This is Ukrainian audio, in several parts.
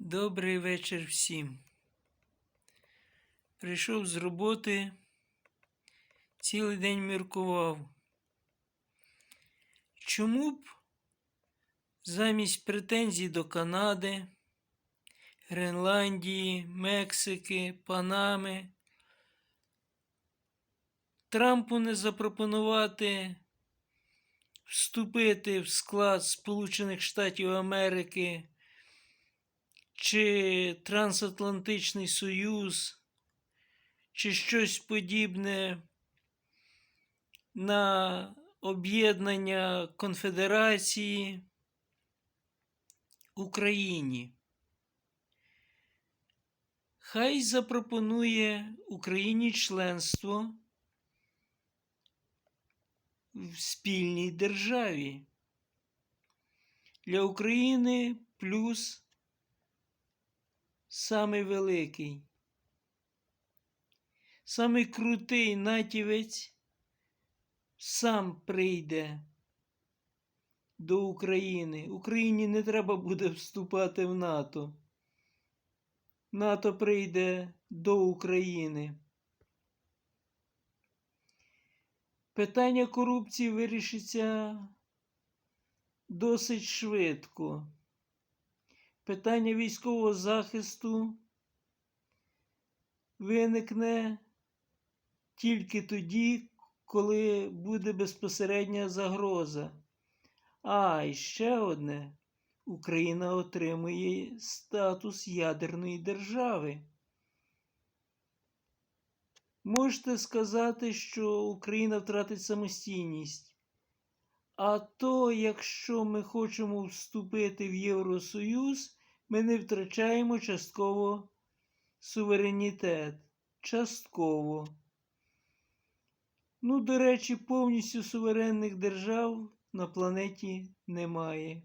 Добрий вечір всім. Прийшов з роботи, цілий день міркував. Чому б замість претензій до Канади, Гренландії, Мексики, Панами Трампу не запропонувати вступити в склад Сполучених Штатів Америки чи Трансатлантичний Союз, чи щось подібне на об'єднання Конфедерації Україні. Хай запропонує Україні членство в спільній державі. Для України плюс самий великий, самий крутий натівець сам прийде до України. Україні не треба буде вступати в НАТО. НАТО прийде до України. Питання корупції вирішиться досить швидко. Питання військового захисту виникне тільки тоді, коли буде безпосередня загроза. А і ще одне: Україна отримує статус ядерної держави. Можете сказати, що Україна втратить самостійність. А то, якщо ми хочемо вступити в Євросоюз, ми не втрачаємо частково суверенітет. Частково. Ну, до речі, повністю суверенних держав на планеті немає.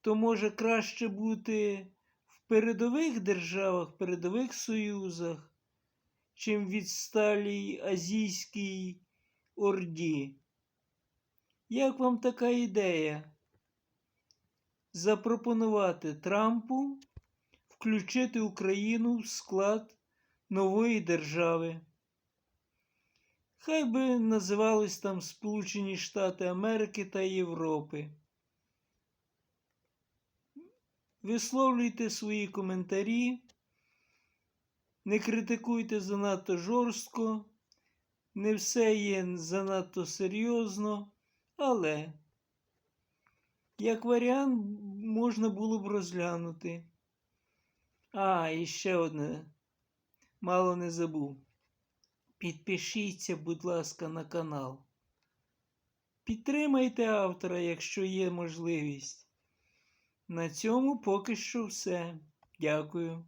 То може краще бути в передових державах, передових союзах, чим в відсталій азійській орді. Як вам така ідея? Запропонувати Трампу включити Україну в склад нової держави. Хай би називались там Сполучені Штати Америки та Європи. Висловлюйте свої коментарі, не критикуйте занадто жорстко, не все є занадто серйозно, але, як варіант, можна було б розглянути. А, і ще одне, мало не забув. Підпишіться, будь ласка, на канал. Підтримайте автора, якщо є можливість. На цьому поки що все. Дякую.